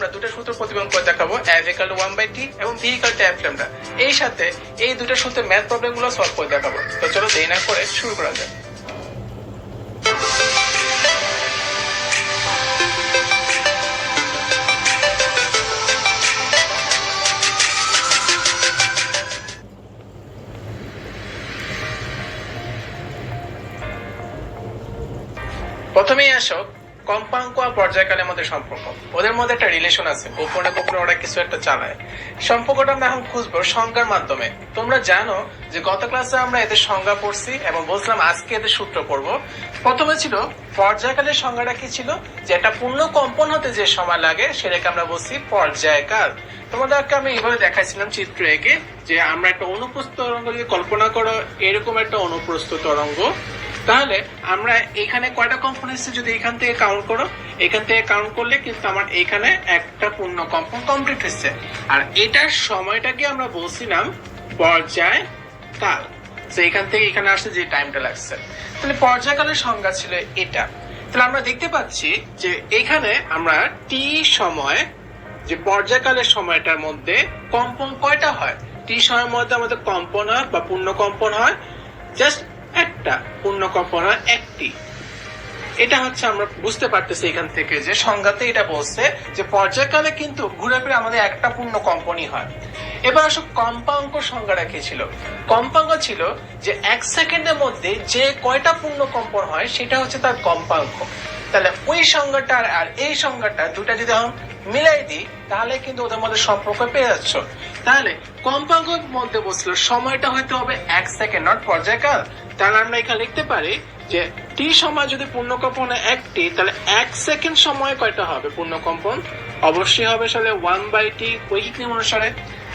আমরা দুটো সূত্র প্রতিপাদন করে দেখাবো F equal to one by T এবং ভি ইকাল টু ল্যামডা এই সাথে এই দুটো সূত্রে ম্যাথ প্রবলেমগুলো সলভ করে দেখাবো। তো চলো দেরি না করে শুরু করা যাক। প্রথমেই আসো কম্পাঙ্ক আর পর্যায়কালের মধ্যে সম্পর্ক। ওদের মধ্যে একটা রিলেশন আছে। গোপনে গোপনে ওরা কিছু একটা চালায়। সম্পর্কটা আমরা এখন খুঁজবো সংজ্ঞার মাধ্যমে। তোমরা জানো যে গত ক্লাসে আমরা এদের সংজ্ঞা পড়ছি এবং বলছিলাম আজকে এদের সূত্র পড়ব। প্রথমে ছিল, পর্যায়কালের সংজ্ঞাটা কি ছিল? যে একটা পূর্ণ কম্পন হতে যে সময় লাগে, সেটাকে আমরা বলছি পর্যায়কাল। তোমাদেরকে আমি এইভাবে দেখাইছিলাম চিত্র একে, যে আমরা একটা অনুপ্রস্থ তরঙ্গ যদি কল্পনা করো, এরকম একটা অনুপ্রস্থ তরঙ্গ। তাহলে আমরা এখানে কয়টা কম্পন কম্পোনেন্টস যদি এখান থেকে কাউন্ট করো? এখান থেকে কাউন্ট করলে কিন্তু আমার এখানে একটা পূর্ণ কম্পন কমপ্লিট হচ্ছে আর এটার সময়টাকে আমরা বলছিলাম? পর্যায় কাল। তো এখান থেকে এখানে আসতে যে টাইমটা লাগছে। তাহলে পর্যায়কালের সংজ্ঞা ছিল এটা। তাহলে আমরা দেখতে পাচ্ছি যে এখানে আমরা টি সময়, যে পর্যায়কালের সময়টার মধ্যে কম্পন কয়টা হয়? টি সময়ের মধ্যে আমাদের কম্পন হয় বা পূর্ণ কম্পন হয়। জাস্ট একটা, পূর্ণ কম্পন হয় একটি। এটা হচ্ছে আমরা বুঝতে পারতেছি এখান থেকে যে সংজ্ঞাতে এটা বলছে যে পর্যায়কালে কিন্তু ঘুরে ফিরে আমাদের একটা পূর্ণ কম্পনই হয়। এবার আসো কম্পাঙ্ক সংজ্ঞাটা কি ছিল? কম্পাঙ্ক ছিল যে এক সেকেন্ডের মধ্যে যে কয়টা পূর্ণ কম্পন হয় সেটা হচ্ছে তার কম্পাঙ্ক। তাহলে ওই সংজ্ঞাটা আর এই সংজ্ঞাটা দুটা যদি এখন মিলাই দিই, তাহলে কিন্তু ওদের মধ্যে সম্পর্ক পেয়ে যাচ্ছ। তাহলে কম্পাঙ্কের মধ্যে বসল সময়টা হয়তো হবে এক সেকেন্ড নট পর্যায়কাল। তাহলে আমরা এখানে লিখতে পারি যে টি সময় যদি পূর্ণকম্পন একটি তাহলে এক সেকেন্ড সময় কয়টা হবে পূর্ণকম্পন? অবশ্যই হবে আসলে ওয়ান বাই টি ঐকিক নিয়ম অনুসারে।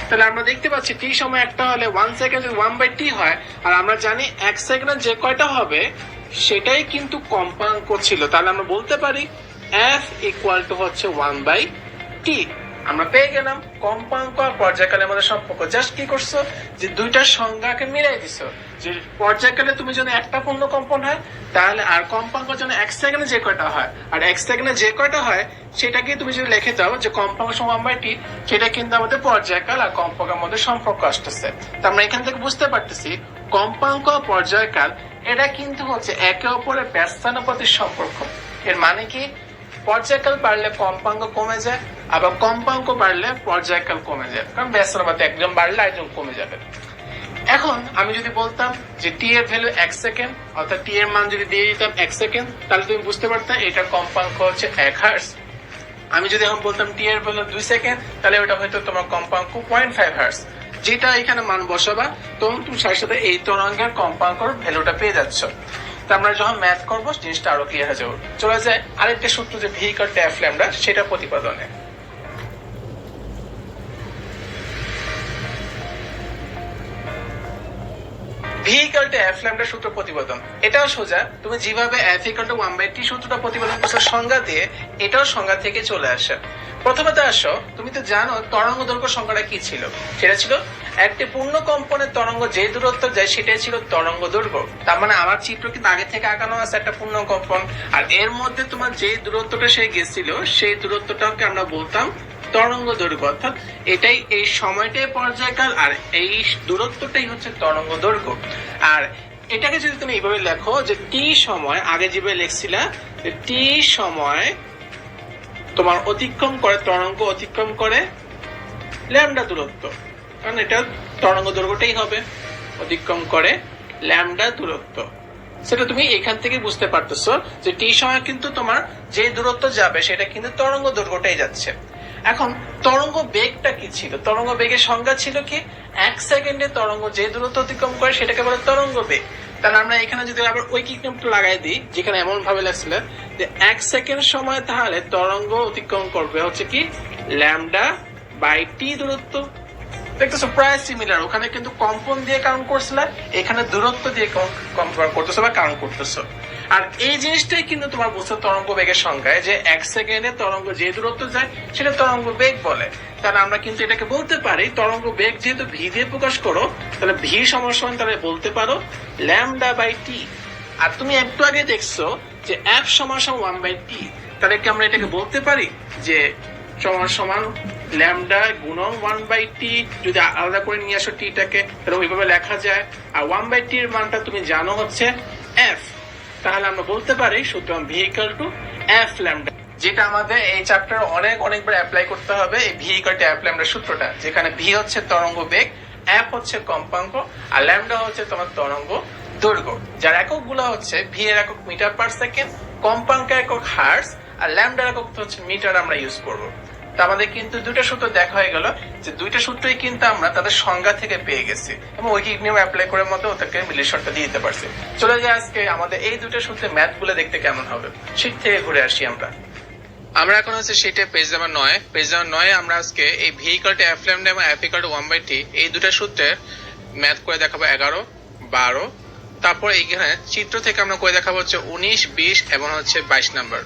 তাহলে আমরা দেখতে পাচ্ছি টি সময় একটা হলে ওয়ান সেকেন্ড যদি ওয়ান বাই টি হয়, আর আমরা জানি এক সেকেন্ডে যে কয়টা হবে, সেটাই কিন্তু কম্পাঙ্ক ছিল। তাহলে আমরা বলতে পারি এফ ইকুয়াল টু হচ্ছে ওয়ান বাই টি আমরা পেয়ে গেলাম। কম্পাঙ্ক আর পর্যায়কালের মধ্যে সম্পর্ক। জাস্ট কি করছ? যে দুইটা সংজ্ঞাকে মিলাই দিছো। যে পর্যায়কালে তুমি যদি একটা পূর্ণ কম্পন হয়, তাহলে আর কম্পাঙ্ক যেন এক সেকেন্ডে যে কয়টা হয়। আর এক সেকেন্ডে যে কয়টা হয়, সেটাকে তুমি যদি লিখে দাও যে কম্পাঙ্ক সমান বাই টি, সেটা কিন্তু আমাদের পর্যায়কাল আর কম্পাঙ্কের মধ্যে সম্পর্ক আসতেছে। তো আমরা এখান থেকে বুঝতে পারতেছি, কম্পাঙ্ক পর্যায়কাল, এটা কিন্তু হচ্ছে একে অপরের ব্যস্তানুপাতির সম্পর্ক। এর মানে কি? পর্যায়কাল বাড়লে কম্পাঙ্ক কমে যায়, আবার কম্পাঙ্ক বাড়লে পর্যায়কাল কমে যায়। কারণ ব্যস্ততাপাতে একজন বাড়লে একজন কমে যাবে। এখন আমি যদি বলতাম যে টি এর ভ্যালু এক সেকেন্ড, অর্থাৎ টি এর মান যদি দিয়ে দিতাম এক সেকেন্ড, তাহলে তুমি বুঝতে পারতে এটা কম্পাঙ্ক হচ্ছে এক হার্স আমি যদি এখন বলতাম টি এর ভ্যালু দুই সেকেন্ড, তাহলে ওটা হয়তো তোমার কম্পাঙ্ক পয়েন্ট ফাইভ হার্স যেটা এখানে মান বসাবা তখন তুমি সাথে সাথে এই তরঙ্গের কম্পাঙ্কর ভ্যালুটা পেয়ে যাচ্ছ। আমরা যখন ম্যাথ করব, জিনিসটা আরও ক্লিয়ার হয়ে যাবে। চলে যায় আরেকটা সূত্র যে ভিহিকল ট্যাফ ল্যামডা সেটা প্রতিপাদনে। এফ ল্যামডা সূত্র প্রতিপাদন। এটাও সোজা। তুমি যেভাবে F equal one by T সূত্রটা প্রতিপাদন করছ, সংজ্ঞা দিয়ে এটাও সংজ্ঞা থেকে চলে আসে। প্রথমে তো আসো, তুমি তো জানো তরঙ্গ দৈর্ঘ্য সংখ্যাটা কি ছিল? সেটা ছিল একটি পূর্ণ কম্পনের তরঙ্গ যে দূরত্ব যায়, সেটাই ছিল তরঙ্গ দৈর্ঘ্য। তার মানে আমার চিত্র কিন্তু আগে থেকে আঁকানো আছে একটা পূর্ণ কম্পন। আর এর মধ্যে তোমার যে দূরত্বটা সে গেছিল, সেই দূরত্বটাকে আমরা বলতাম তরঙ্গ দৈর্ঘ্য। অর্থাৎ এটাই এই সময়টাই পর্যায়কাল, আর এই দূরত্বটাই হচ্ছে তরঙ্গ দৈর্ঘ্য। আর এটাকে যদি তুমি এইভাবে লেখো যে টি সময়, আগে যেভাবে লিখছিলা টি সময় তোমার অতিক্রম করে তরঙ্গ অতিক্রম করে ল্যামডা দূরত্ব। কারণ এটা তরঙ্গ দৈর্ঘ্যটাই হবে, অতিক্রম করে ল্যামডা দূরত্ব। সেটা তুমি এখান থেকে বুঝতে পারতেছো যে টি সময় কিন্তু তোমার যে দূরত্ব যাবে, সেটা কিন্তু তরঙ্গ দৈর্ঘ্যটাই যাচ্ছে। এখন, তরঙ্গ বেগটা কি ছিল? তরঙ্গ বেগের সংজ্ঞা ছিল কি? এক সেকেন্ডে তরঙ্গ যে দূরত্ব অতিক্রম করে, সেটাকে বলে তরঙ্গ বেগ। তাহলে আমরা এখানে যদি আবার ঐকিক নিয়মটা লাগাই দিই, যেখানে এমন ভাবে লাগছিল যে এক সেকেন্ড সময় তাহলে তরঙ্গ অতিক্রম করবে হচ্ছে কি? ল্যামডা বাই টি দূরত্ব। সিমিলার ওখানে কিন্তু কম্পন দিয়ে কাউন্ট এখানে দূরত্ব দিয়ে কম্পন করতেছো বা কাউন্ট করতেছো। আর এই জিনিসটাই কিন্তু তোমার তরঙ্গ বেগের সংখ্যায় যে এক সেকেন্ডে তরঙ্গ যে দূরত্ব যায়, সেটা তরঙ্গ বেগ বলে। তাহলে আমরা কিন্তু এটাকে বলতে পারি, তরঙ্গ বেগ যেহেতু ভি দিয়ে প্রকাশ করো, তাহলে ভি সমস্যা তাহলে বলতে পারো ল্যামডা বাই টি আর তুমি একটু আগে দেখছ যে এফ সমান ওয়ান বাই টি তাহলে কি আমরা এটাকে বলতে পারি যে সমান সমান ল্যামডা ওয়ান বাই টি যদি আলাদা করে নিয়ে আসো টিটাকে তাহলে ওইভাবে লেখা যায়। আর ওয়ান বাই টির মানটা তুমি জানো হচ্ছে এফ তাহলে আমরা বলতে পারি সুতরাং ভেহিকল টু এফ ল্যামডা। যেটা আমাদের এই চ্যাপ্টার অনেক, অনেকবার অ্যাপ্লাই করতে হবে, এই সূত্রটা। যেখানে ভি হচ্ছে তরঙ্গ বেগ এফ হচ্ছে কম্পাঙ্ক, আর ল্যামডা হচ্ছে তোমার তরঙ্গ দৈর্ঘ্য। যার এককগুলো হচ্ছে ভি এর একক মিটার পার সেকেন্ড কম্পাঙ্ক একক হার্স আর ল্যামডার একক হচ্ছে মিটার আমরা ইউজ করব। তো আমাদের কিন্তু দুইটা সূত্র দেখা হয়ে গেল যে দুইটা সূত্রই কিন্তু আমরা তাদের সংজ্ঞা থেকে পেয়ে গেছি এবং ঐকিক নিয়ম অ্যাপ্লাই করে মতো ওদেরকে রিলেশনটা দিয়ে দিতে পারছি। চলে যাই আজকে আমাদের এই দুটো সূত্রে ম্যাথগুলো দেখতে কেমন হবে। শীত থেকে ঘুরে আসি আমরা। আমরা এখন হচ্ছে সেটা পেজ নাম্বার নয়। পেজ নাম্বার নয় আমরা আজকে এই ভেহিকলটা এফ ল্যামডা এবং F equal one by T এই দুটো সূত্রের ম্যাথ করে দেখাবো এগারো, বারো। তারপর এইখানে চিত্র থেকে আমরা করে দেখাবো হচ্ছে উনিশ, বিশ এবং হচ্ছে বাইশ নাম্বার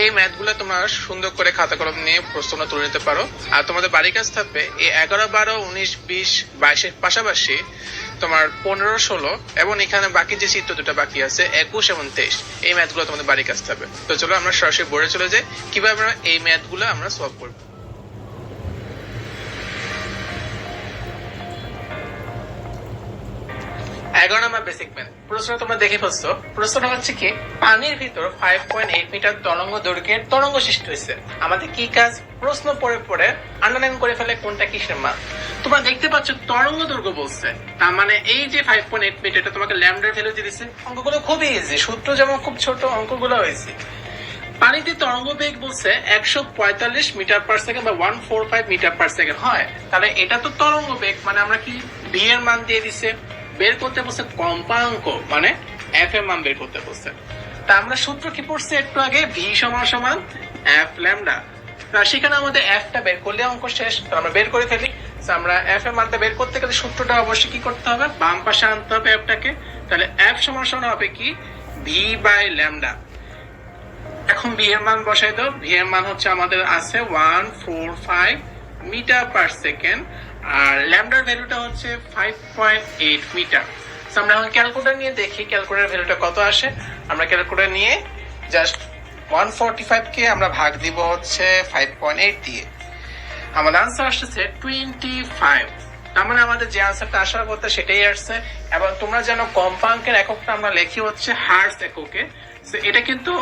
এই ম্যাথগুলো তোমরা সুন্দর করে খাতা কলম নিয়ে প্রশ্ন তুলে নিতে পারো। আর তোমাদের বাড়ির কাছ থাকবে এই এগারো, বারো, উনিশ, বিশ, বাইশের পাশাপাশি তোমার পনেরো, ষোলো এবং এখানে বাকি যে চিত্র দুটো বাকি আছে, একুশ এবং তেইশ, এই ম্যাথগুলো তোমাদের বাড়ির কাজ থাকবে। তো চলো আমরা সরাসরি বোর্ডে চলে যাই। কীভাবে আমরা এই ম্যাথগুলো আমরা সলভ করব? এগারো নম্বর বেসিক ম্যাথ প্রশ্ন তোমরা দেখে ফেলছো। প্রশ্নটা হচ্ছে কি, পানির ভিতর ফাইভ পয়েন্ট এইট মিটার তরঙ্গ দৈর্ঘ্যের তরঙ্গ সৃষ্টি হয়েছে। আমাদের কি কাজ? প্রশ্ন পড়ে পড়ে আন্ডারলাইন করে ফেলে কোনটা কিসের মান তোমরা দেখতে পাচ্ছ তরঙ্গ দৈর্ঘ্য বলছে। তার মানে এই যে ফাইভ পয়েন্ট এইট মিটার এটা তোমাকে ল্যামডার ভ্যালু দিয়ে দিচ্ছে অঙ্কগুলো খুবই ইজি সূত্র যেমন খুব ছোট, অঙ্কগুলো হয়েছে পানিতে তরঙ্গ বেগ বলছে একশো পঁয়তাল্লিশ মিটার পার সেকেন্ড বা one four five metre per second হয়, তাহলে এটা তো তরঙ্গ বেগ মানে আমরা কি ভি এর মান দিয়ে দিছে? বের করতে বলছে কম্পাঙ্ক মানে এফ এর মান বের করতে বলছে তা আমরা সূত্র কি পড়ছি একটু আগে? ভি সমান সমান এফ ল্যামডা। সেখানে আমাদের এফটা বের করলে অঙ্ক শেষ, তো আমরা বের করে ফেলি। আমরা এফ এর মানটা বের করতে গেলে সূত্রটা অবশ্যই কি করতে হবে? বাম পাশে আনতে হবে এফটাকে। তাহলে এফ সমান সমান হবে কি? V by lambda. এখন ভি এর মান বসাই দাও। ভি এর মান হচ্ছে আমাদের আছে one, four, five metre per second. আর ল্যামডার ভ্যালুটা হচ্ছে ফাইভ পয়েন্ট এইট মিটার আমরা এখন ক্যালকুলেটর নিয়ে দেখি ক্যালকুলেটর ভ্যালুটা কত আসে। আমরা ক্যালকুলেটর নিয়ে জাস্ট ওয়ান ফোরটি ফাইভ কে আমরা ভাগ দিব হচ্ছে ফাইভ পয়েন্ট এইট দিয়ে। আমাদের আনসার আসছে টোয়েন্টি ফাইভ তার মানে আমাদের যে আনসারটা আসার কথা সেটাই আসছে। এবং তোমরা যেন কম্পাঙ্কের এককটা আমরা লিখি হচ্ছে হার্স এককে। এটা কিন্তু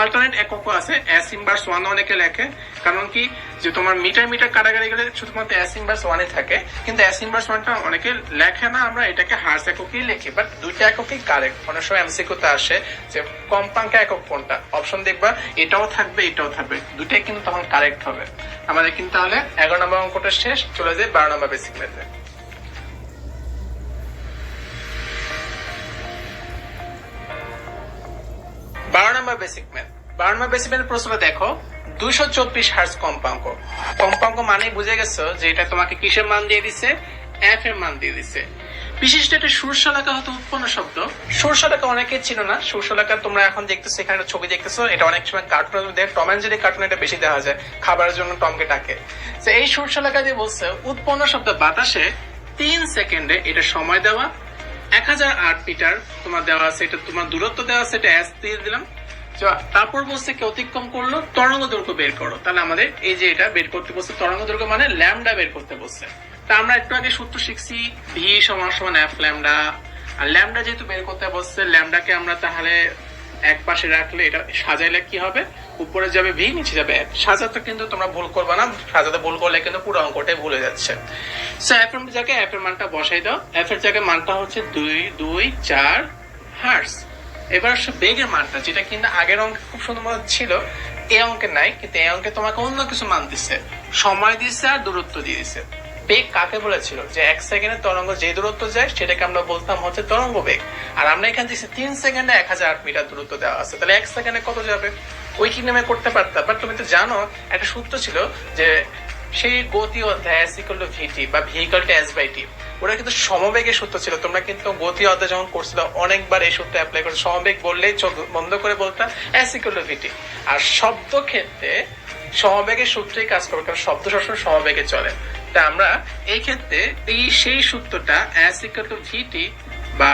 অল্টারনেট এককও আছে এস ইনভার্স ওয়ান অনেকে লেখে। কারণ কি? যে তোমার মিটার মিটার কাটাকাটি গেলে শুধুমাত্র এস ইনভার্স ওয়ানে থাকে। কিন্তু এস ইনভার্স ওয়ানটা অনেকে লেখে না, আমরা এটাকে হার্স এককেই লিখি। বাট দুইটা এককই কারেক্ট অনেক সময় এমসিকিউতে আসে যে কম্পাঙ্ক একক কোনটা? অপশন দেখবা, এটাও থাকবে এটাও থাকবে। দুইটাই কিন্তু তখন কারেক্ট হবে। আমাদের কিন্তু তাহলে এগারো নম্বর অঙ্কটা শেষ, চলে যায় বারো নম্বর বেসিক মেথে বারো নম্বর বেসিক ম্যাথ বারো নম্বর বেসিক ম্যাথ প্রশ্নটা দেখো। দুইশো চব্বিশ হার্স কম্পাঙ্ক কম্পাঙ্ক মানেই বুঝে গেছো যে এটা তোমাকে কিসের মান দিয়ে দিছে? এফ এর মান দিয়ে দিছে। বিশিষ্ট একটা সুরশলাকা হতো উৎপন্ন শব্দ। সুরশলাকা অনেকে ছিল না। সুরশলাকা তোমরা এখন দেখতেছো, এখানে ছবি দেখতেছো। এটা অনেক সময় কার্টুন দেখ টম অ্যান্ড জেরি কার্টুন এটা বেশি দেওয়া যায়। খাবারের জন্য টমকে ডাকে। তো এই সুরশলাকা দিয়ে বলছে, উৎপন্ন শব্দ বাতাসে তিন সেকেন্ডে এটা সময় দেওয়া এক হাজার আট মিটার তোমার দেওয়া আছে, এটা তোমার দূরত্ব দেওয়া আছে, এটা এস দিয়ে দিলাম। তারপর বলছে কি অতিক্রম করল, তরঙ্গ দৈর্ঘ্য বের করো। তাহলে আমাদের এই যে এটা বের করতে বলছে, তরঙ্গ দৈর্ঘ্য মানে ল্যামডা বের করতে বলছে। তা আমরা একটু আগে সূত্র শিখছি ভি সমান সমান এফ ল্যামডা আর ল্যামডা যেহেতু বের করতে বলছে ল্যামডাকে আমরা তাহলে এক পাশে রাখলে এটা সাজাইলে কি হবে? উপরে যাবে ভি, নিচে যাবে এক সাজাতে কিন্তু তোমরা ভুল করবে না। সাজাতে ভুল করলে কিন্তু পুরো অঙ্কটাই ভুলে যাচ্ছে। এফ এর জায়গায় এফ এর মানটা বসাই দাও। এফ এর জায়গায় মানটা হচ্ছে দুই দুই, চার হার্স এবার আসছে বেগের মানটা, যেটা কিন্তু আগের অঙ্কে খুব সুন্দর মতো ছিল। এই অঙ্কে নাই, কিন্তু এই অঙ্কে তোমাকে অন্য কিছু মান দিচ্ছে সময় দিচ্ছে আর দূরত্ব দিয়ে দিচ্ছে বেগ কাকে বলেছিল? যে এক সেকেন্ডে তরঙ্গ যে দূরত্ব যায়, সেটাকে আমরা বলতাম হচ্ছে তরঙ্গ বেগ। আর আমরা এখানে দিচ্ছি তিন সেকেন্ডে এক হাজার আট মিটার দূরত্ব দেওয়া আছে। তাহলে এক সেকেন্ডে কত যাবে? ওই কি নামে করতে পারতাম? বাট তুমি তো জানো, একটা সূত্র ছিল যে সেই গতি অধ্যায় ইকুয়াল টু ভিটি বা vehicle to S by T ওরা কিন্তু সমবেগের সূত্র ছিল। তোমরা কিন্তু গতি অধ্যায় যখন করছিল, অনেকবার এই সূত্র অ্যাপ্লাই করে সমবেগ বললেই চোখ বন্ধ করে বলতাম এস ইকুয়াল টু ভিটি আর শব্দ ক্ষেত্রে সমবেগের সূত্রেই কাজ করবে, কারণ শব্দ সবসময় সমবেগে চলে। তা আমরা এই ক্ষেত্রে এই সেই সূত্রটা এস ইকুয়াল টু ভিটি বা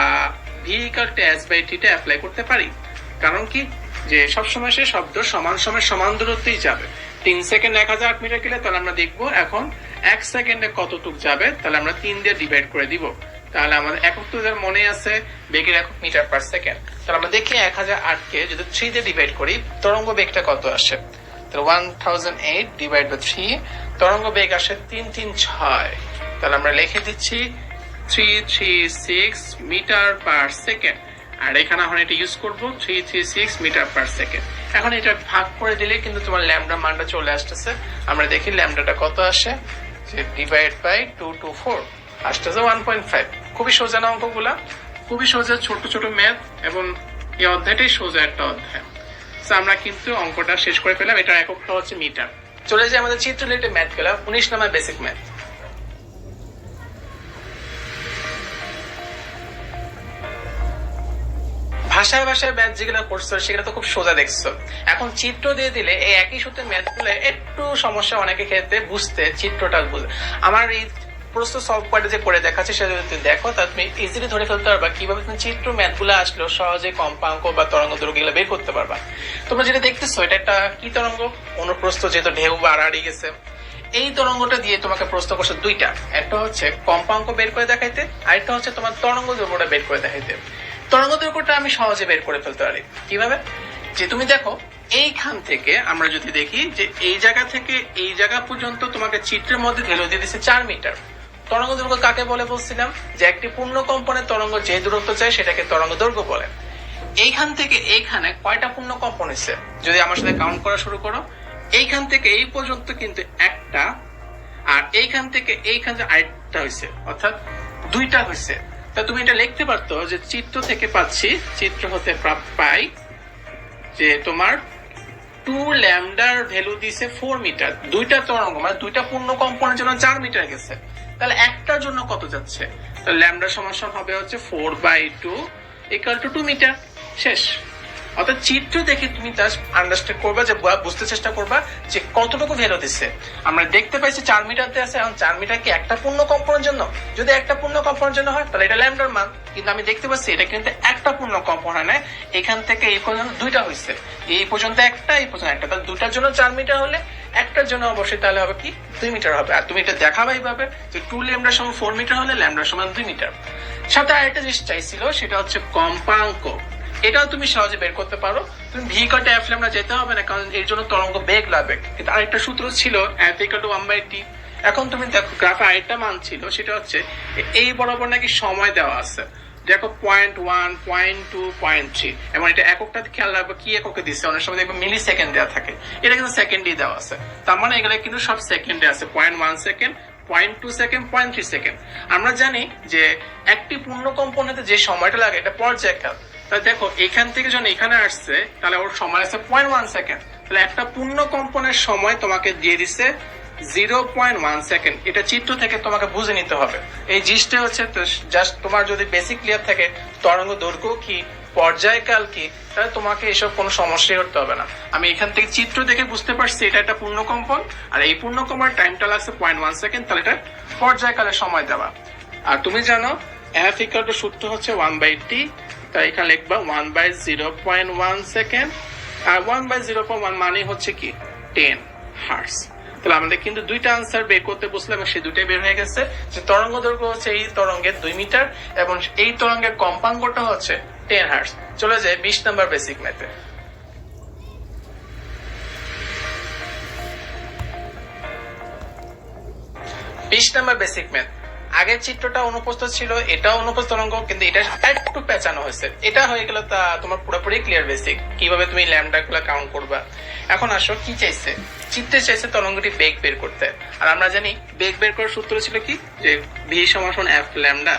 V equal to S by টিটা অ্যাপ্লাই করতে পারি। কারণ কি? যে সবসময় সে শব্দ সমান সময় সমান দূরত্বেই যাবে। তিন সেকেন্ড এক হাজার আট মিটার গেলে তাহলে আমরা দেখব এখন এক সেকেন্ডে কতটুক যাবে, তাহলে আমরা তিন দিয়ে ডিভাইড করে দিব। তাহলে আমাদের একক তো যার মনে আছে, বেগের একক মিটার পার সেকেন্ড তাহলে আমরা দেখি এক হাজার আটকে যদি থ্রি দিয়ে ডিভাইড করি, তরঙ্গ বেগটা কত আসে? One thousand eight divide by three তরঙ্গ বেগ আসে তিন তিন, ছয়। তাহলে আমরা লিখে দিচ্ছি three three six metre per second আর এখানে এখন এটা ইউজ করব three three six metre per second এখন এটা ভাগ করে দিলে কিন্তু তোমার ল্যামডা মানটা চলে আসতেছে। আমরা দেখি ল্যামডাটা কত আসে? Divide by two two four আসতেছে ওয়ান পয়েন্ট ফাইভ খুবই সোজা না অঙ্কগুলা? খুবই সোজা, ছোট ছোট ম্যাথ এবং এই অধ্যায়টাই সোজা একটা অধ্যায়। তো আমরা কিন্তু অঙ্কটা শেষ করে পেলাম এটার এককটা হচ্ছে মিটার চলে যাই আমাদের চিত্র রিলেটেড ম্যাথগুলা উনিশ নাম্বার বেসিক ম্যাথ ভাষায় ভাষায় ম্যাথ যেগুলো করছ, সেগুলো তো খুব সোজা দেখছ। এখন চিত্র দিয়ে দিলে এই একই সূত্রে ম্যাথগুলো একটু সমস্যা অনেকে ক্ষেত্রে বুঝতে, চিত্রটা বুঝে আমার এই প্রশ্ন সলভ করে যে করে দেখাচ্ছে সেটা যদি তুমি দেখো তা তুমি ইজিলি ধরে ফেলতে পারবা কীভাবে তুমি চিত্র ম্যাথগুলো আসলো সহজে কম্পাঙ্ক বা তরঙ্গ দৈর্ঘ্যগুলো বের করতে পারবা। তোমরা যেটা দেখতেছো, এটা একটা কি তরঙ্গ? অনুপ্রস্থ যেহেতু ঢেউ বাড়াড়ি গেছে। এই তরঙ্গটা দিয়ে তোমাকে প্রশ্ন করছে দুইটা। একটা হচ্ছে কম্পাঙ্ক বের করে দেখাইতে, আরেকটা হচ্ছে তোমার তরঙ্গ দৈর্ঘ্যটা বের করে দেখাইতে। তরঙ্গ দৈর্ঘ্যটা আমি সহজে বের করে ফেলতে পারি। কীভাবে? যে তুমি দেখো, এইখান থেকে আমরা যদি দেখি যে এই জায়গা থেকে এই জায়গা পর্যন্ত তোমাকে চিত্রের মধ্যে ঢেলে দিয়ে দিচ্ছে চার মিটার। তরঙ্গ দৈর্ঘ্য কাকে বলে বলছিলাম? যে একটি পূর্ণ কম্পনের তরঙ্গ যে দূরত্ব চায় সেটাকে তরঙ্গ দৈর্ঘ্য বলে। এইখান থেকে এইখানে কয়টা পূর্ণ কম্পন হয়েছে? যদি আমার সাথে কাউন্ট করা শুরু করো। এইখান থেকে এই পর্যন্ত কিন্তু একটা, আর এইখান থেকে এইখান যে আরেকটা হয়েছে, অর্থাৎ দুইটা হয়েছে। তা তুমি এটা লিখতে পারতো যে চিত্র থেকে পাচ্ছি, চিত্র হতে পাই যে তোমার টু ল্যামডার ভ্যালু দিছে ফোর মিটার দুইটা তরঙ্গ মানে দুইটা পূর্ণ কম্পনের জন্য চার মিটার গেছে। তাহলে একটার জন্য কত যাচ্ছে? তাহলে ল্যামডা সমাসন হবে হচ্ছে four by two equal to two metre শেষ। অর্থাৎ চিত্র দেখে তুমি জাস্ট আন্ডারস্ট্যান্ড করবা যে বুঝতে চেষ্টা করবা যে কতটুকু ভ্যালু দিচ্ছে। আমরা দেখতে পাইছি চার মিটার দিয়ে আছে, এখন চার মিটার কি একটা পূর্ণ কম্পনের জন্য? যদি একটা পূর্ণ কম্পনের জন্য হয়, তাহলে এটা ল্যামডার মান। কিন্তু আমি দেখতে পাচ্ছি এটা কিন্তু একটা পূর্ণ কম্পন হয় না এখান থেকে এই পর্যন্ত দুইটা হয়েছে। এই পর্যন্ত একটা, এই পর্যন্ত একটা। তাহলে দুটার জন্য চার মিটার হলে একটার জন্য অবশ্যই তাহলে হবে কি? দুই মিটার হবে। আর তুমি এটা দেখাবা এইভাবে যে টু ল্যামডার সমান ফোর মিটার হলে ল্যামডার সমান দুই মিটার সাথে আরেকটা জিনিস চাইছিল, সেটা হচ্ছে কম্পাঙ্ক। এটাও তুমি সহজে বের করতে পারো। তুমি ভি কটে এফ ল্যামডা যেতে হবে না, কারণ এর জন্য তরঙ্গ বেগ লাগবে। কিন্তু আরেকটা সূত্র ছিল এফ টু বাই টি এখন তুমি দেখো গ্রাফে আরেকটা মান ছিল, সেটা হচ্ছে এই বরাবর নাকি সময় দেওয়া আছে। দেখো point one point two point three এবং এটা এককটা খেয়াল রাখবে কি এককে দিচ্ছে অনেক সময় দেখবে মিলি সেকেন্ড দেওয়া থাকে। এটা কিন্তু সেকেন্ডই দেওয়া আছে। তার মানে এগুলো কিন্তু সব সেকেন্ডে আছে। Point one second point two second point three second আমরা জানি যে একটি পূর্ণ কম্পনেতে যে সময়টা লাগে, এটা পর্যায়কাল তাহলে দেখো, এখান থেকে যখন এখানে আসছে, তাহলে ওর সময় আছে পয়েন্ট ওয়ান সেকেন্ড তাহলে একটা পূর্ণ কম্পনের সময় তোমাকে দিয়ে দিচ্ছে জিরো পয়েন্ট ওয়ান সেকেন্ড এটা চিত্র থেকে তোমাকে বুঝে নিতে হবে। এই জিনিসটা হচ্ছে জাস্ট তোমার যদি বেসিক ক্লিয়ার থাকে, তরঙ্গ দৈর্ঘ্য কি, পর্যায়কাল কি, তাহলে তোমাকে এসব কোনো সমস্যাই করতে হবে না। আমি এখান থেকে চিত্র দেখে বুঝতে পারছি এটা একটা পূর্ণ কম্পন, আর এই পূর্ণ কম্পনের টাইমটা লাগছে পয়েন্ট ওয়ান সেকেন্ড তাহলে এটা পর্যায়কালের সময় দেওয়া। আর তুমি জানো এফ ইকাল সূত্র হচ্ছে ওয়ান বাই টি এখানে লিখবা one by zero point one second R one by zero point one মানে হচ্ছে কি? টেন হার্স তাহলে আমাদের কিন্তু দুইটা আনসার বের করতে বসলাম সেই দুইটাই বের হয়ে গেছে। যে তরঙ্গ দৈর্ঘ্য হচ্ছে এই তরঙ্গের দুই মিটার এবং এই তরঙ্গের কম্পাঙ্কটা হচ্ছে টেন হার্স চলে যায় বিশ নাম্বার বেসিক ম্যাথে বিশ নাম্বার বেসিক ম্যাথ আগের চিত্রটা অনুপস্থিত ছিল, এটাও অনুপস্থিত তরঙ্গ, কিন্তু এটা একটু পেঁচানো হয়েছে। এটা হয়ে গেল তা তোমার পুরোপুরি ক্লিয়ার বেসিক কীভাবে তুমি ল্যামডা গুলা কাউন্ট করবা? এখন আসো, কি চাইছে? চিত্রে চাইছে তরঙ্গটি বেগ বের করতে। আর আমরা জানি বেগ বের করার সূত্র ছিল কি? যে ভি সমান এফ ল্যামডা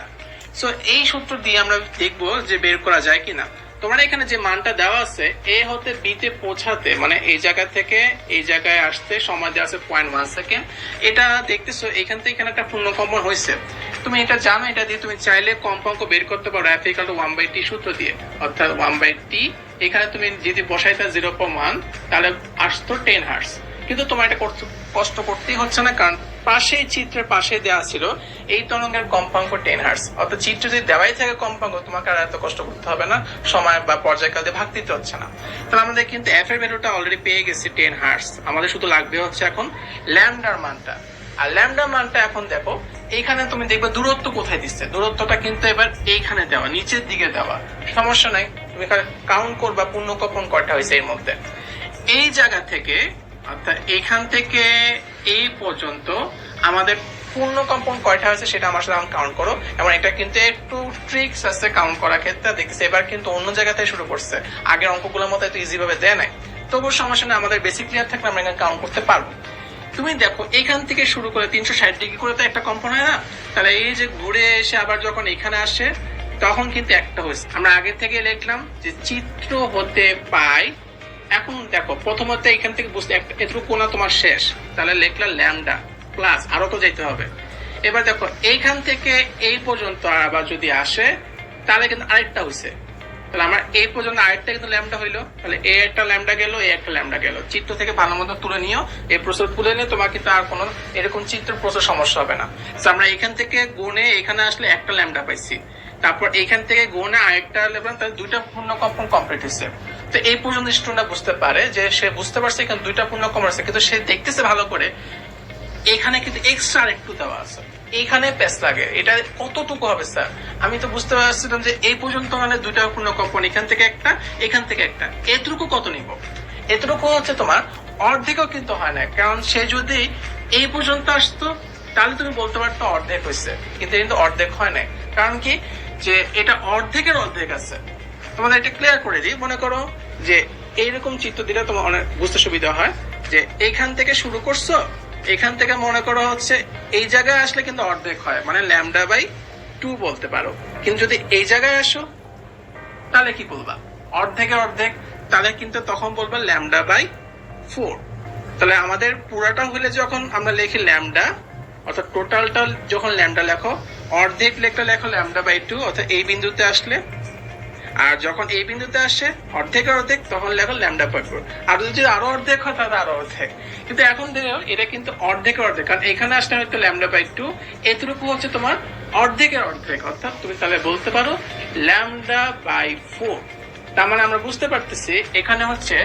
সো এই সূত্র দিয়ে আমরা দেখব যে বের করা যায় কিনা। তোমার এখানে যে মানটা দেওয়া আছে এ হতে বিতে পৌঁছাতে মানে এই জায়গা থেকে এই জায়গায় আসতে সময় দেওয়া আছে পয়েন্ট ওয়ান সেকেন্ড এটা দেখতেছো, এখান থেকে এখানে একটা পূর্ণকম্পন হয়েছে। তুমি এটা জানো, এটা দিয়ে তুমি চাইলে কম্পাঙ্ক বের করতে পারো F equal one by T সূত্র দিয়ে। অর্থাৎ ওয়ান বাই টি এখানে তুমি যদি বসাইতা জিরো পয়েন্ট ওয়ান তাহলে আসতো টেন হার্স কিন্তু তোমার এটা করতে কষ্ট করতেই হচ্ছে না, কারণ পাশেই চিত্রের পাশে দেওয়া ছিল এই তরঙ্গের কম্পাঙ্ক টেন হার্স অর্থাৎ চিত্র যদি দেওয়াই থাকে কম্পাঙ্ক, তোমাকে আর এত কষ্ট করতে হবে না, সময় বা পর্যায়কাল দিয়ে ভাগ দিতে হচ্ছে না। তাহলে আমাদের কিন্তু এফ এর ভ্যালুটা অলরেডি পেয়ে গেছি টেন হার্স আমাদের শুধু লাগবে হচ্ছে এখন ল্যামডার মানটা। আর ল্যামডার মানটা এখন দেখো, এইখানে তুমি দেখবে দূরত্ব কোথায় দিচ্ছে। দূরত্বটা কিন্তু এবার এইখানে দেওয়া, নিচের দিকে দেওয়া। সমস্যা নাই, তুমি কাউন্ট করবা, পূর্ণকপন কয়টা হয়েছে এর মধ্যে। এই জায়গা থেকে অর্থাৎ এখান থেকে এই পর্যন্ত আমাদের পূর্ণ কম্পন কয়টা হয়েছে সেটা আমার সাথে কাউন্ট করো। এবং এটা কিন্তু একটু ট্রিক্স আছে কাউন্ট করার ক্ষেত্রে দেখছি এবার কিন্তু অন্য জায়গা থেকে শুরু করছে। আগের অঙ্কগুলোর মতো এত ইজি ভাবে দেয় নাই। তবুও সমস্যা নেই, আমাদের বেসিক ক্লিয়ার থাকলে আমরা এখানে কাউন্ট করতে পারব। তুমি দেখো এখান থেকে শুরু করে তিনশো ষাট ডিগ্রি করে তো একটা কম্পন হয় না? তাহলে এই যে ঘুরে এসে আবার যখন এখানে আসে, তখন কিন্তু একটা হয়েছে। আমরা আগে থেকে লিখলাম যে চিত্র হতে পাই এখন দেখো, প্রথমত এখান থেকে বুঝতে একটা এটুকু কোনা তোমার শেষ। তাহলে লিখলা ল্যামডা প্লাস আরও তো যেতে হবে। এবার দেখো, এইখান থেকে এই পর্যন্ত আবার যদি আসে, তাহলে কিন্তু আরেকটা হয়েছে তাহলে আমার এই পর্যন্ত আরেকটা কিন্তু ল্যামডা হইল। তাহলে এ একটা ল্যামডা গেল, এ একটা ল্যামডা গেল। চিত্র থেকে ভালো মতো তুলে নিও। এই প্রসেস তুলে নিয়ে তোমার কিন্তু আর কোনো এরকম চিত্র প্রসেস সমস্যা হবে না। আমরা এখান থেকে গুণে এখানে আসলে একটা ল্যামডা পাইছি। তারপর এখান থেকে গুণে আরেকটা লেভেল তাহলে দুইটা পূর্ণ কম্পন কমপ্লিট হয়েছে তো এই পর্যন্ত স্টুডেন্টরা বুঝতে পারে যে সে বুঝতে পারছে এখানে দুইটা পূর্ণ কম আছে, কিন্তু সে দেখতেছে ভালো করে এখানে কিন্তু এক্সট্রা একটু দেওয়া আছে। এইখানে প্যাস লাগে। এটা কতটুকু হবে, স্যার? আমি তো বুঝতে পারছিলাম যে এই পর্যন্ত মানে দুইটা পূর্ণ কম্পন এখান থেকে একটা, এখান থেকে একটা। এতটুকু কত নিব? এতটুকু হচ্ছে তোমার অর্ধেকও কিন্তু হয় না, কারণ সে যদি এই পর্যন্ত আসতো, তাহলে তুমি বলতে পারতো অর্ধেক হয়েছে কিন্তু কিন্তু অর্ধেক হয় না কারণ কি? যে এটা অর্ধেকের অর্ধেক আছে। তোমাদের এটা ক্লিয়ার করে দিই। মনে করো যে এইরকম চিত্র দিলে তোমার অনেক বুঝতে সুবিধা হয় যে এখান থেকে শুরু করছ, এখান থেকে মনে করো হচ্ছে এই জায়গায় আসলে কিন্তু অর্ধেক হয় মানে ল্যামডা বাই টু বলতে পারো। কিন্তু যদি এই জায়গায় আসো, তাহলে কি বলবা? অর্ধেকের অর্ধেক, তাহলে কিন্তু তখন বলবা ল্যামডা বাই ফোর তাহলে আমাদের পুরাটা হলে যখন আমরা লিখি ল্যামডা অর্থাৎ টোটালটা যখন ল্যামডা লেখো, অর্ধেক লেখটা লেখো ল্যামডা বাই টু অর্থাৎ এই বিন্দুতে আসলে আর যখন এই বিন্দুতে আসে, অর্ধেক অর্ধেক, তখন লেখো ল্যামডা বাই ফোর আর যদি আরও অর্ধেক হয়, তাহলে আরও অর্ধেক। কিন্তু এখন দেখো, এটা কিন্তু অর্ধেকের অর্ধেক। কারণ এখানে আসলে হয়তো ল্যামডা বাই টু এতটুকু হচ্ছে তোমার অর্ধেকের অর্ধেক। অর্থাৎ তুমি তাহলে বলতে পারো ল্যামডা বাই ফোর তার মানে আমরা বুঝতে পারতেছি, এখানে হচ্ছে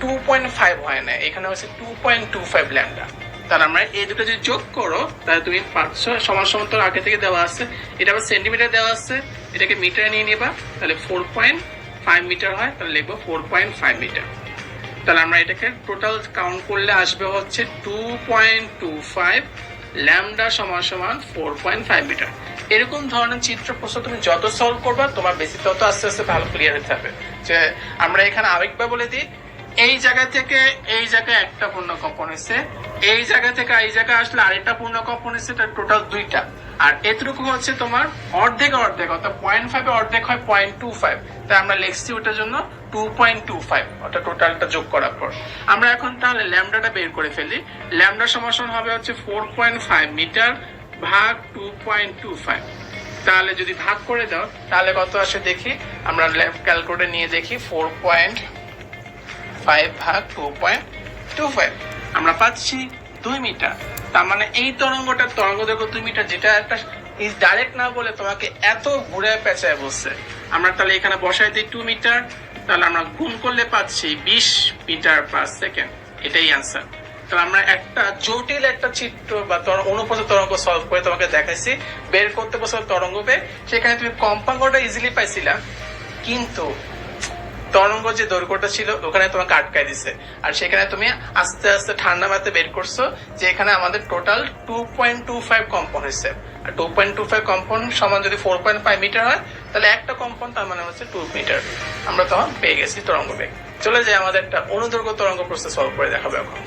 টু পয়েন্ট ফাইভ হয় না। এখানে হচ্ছে two point two five lambda তাহলে আমরা এই দুটো যদি যোগ করো, তাহলে তুমি পাঁচশো সমান সমান্তর আগে থেকে দেওয়া আছে। এটা আবার সেন্টিমিটার দেওয়া আছে। এটাকে মিটারে নিয়ে নিবা, তাহলে ফোর পয়েন্ট ফাইভ মিটার হয়, তাহলে লিখব ফোর পয়েন্ট ফাইভ মিটার। তাহলে আমরা এটাকে টোটাল কাউন্ট করলে আসবে হচ্ছে two point two five lambda সমান সমান ফোর পয়েন্ট ফাইভ মিটার। এরকম ধরনের চিত্র প্রশ্ন তুমি যত সলভ করবা, তোমার বেশি তত আস্তে আস্তে ভালো ক্লিয়ার হতে হবে। যে আমরা এখানে আরেকবার বলে দিই এই জায়গা থেকে এই জায়গায় একটা পূর্ণ কম্পন হয়েছে। এই জায়গা থেকে এই জায়গায় আসলে আরেকটা পূর্ণ কম্পন হয়েছে টোটাল দুইটা। আর এতটুকু হচ্ছে তোমার অর্ধেক অর্ধেক, অর্থাৎ পয়েন্ট ফাইভ অর্ধেক হয় পয়েন্ট টু ফাইভ তাই আমরা লিখছি ওটার জন্য টু পয়েন্ট টু ফাইভ অর্থাৎ টোটালটা যোগ করার পর। আমরা এখন তাহলে ল্যামডাটা বের করে ফেলি। ল্যামডা সমাসন হবে হচ্ছে ফোর পয়েন্ট ফাইভ মিটার ভাগ টু পয়েন্ট টু ফাইভ তাহলে যদি ভাগ করে দাও, তাহলে কত আসে দেখি? আমরা ক্যালকুলেটর নিয়ে দেখি ফোর পয়েন্ট ফাইভ ভাগ টু পয়েন্ট টু ফাইভ আমরা পাচ্ছি দুই মিটার। তার মানে এই তরঙ্গটার তরঙ্গ দৈর্ঘ্য দুই মিটার, যেটা একটা ডাইরেক্ট না বলে তোমাকে এত ঘুরে পেঁচায় বলছে। আমরা তাহলে এখানে বসাই দিই টু মিটার, তাহলে আমরা গুণ করলে পাচ্ছি বিশ মিটার পার সেকেন্ড এটাই অ্যান্সার তাহলে আমরা একটা জটিল একটা চিত্র বা তর- অনুপস্থিত তরঙ্গ সলভ করে তোমাকে দেখাইছি। বের করতে বসে তরঙ্গ বের সেখানে তুমি কম্পাঙ্কটা ইজিলি পাইছিলা। কিন্তু তরঙ্গ যে দৈর্ঘ্যটা ছিল, ওখানে তোমাকে আটকায় দিছে। আর সেখানে তুমি আস্তে আস্তে ঠান্ডা মাথায় বের করছ, যে এখানে আমাদের total two point two five কম্পন হয়েছে। আর টু পয়েন্ট টু ফাইভ কম্পন সমান যদি ফোর পয়েন্ট ফাইভ মিটার হয়, তাহলে একটা কম্পন তার মানে হচ্ছে টু মিটার আমরা তখন পেয়ে গেছি তরঙ্গ বেগ। চলে যাই আমাদের একটা অনুদৈর্ঘ্য তরঙ্গ প্রসেস সলভ করে দেখাবে এখন।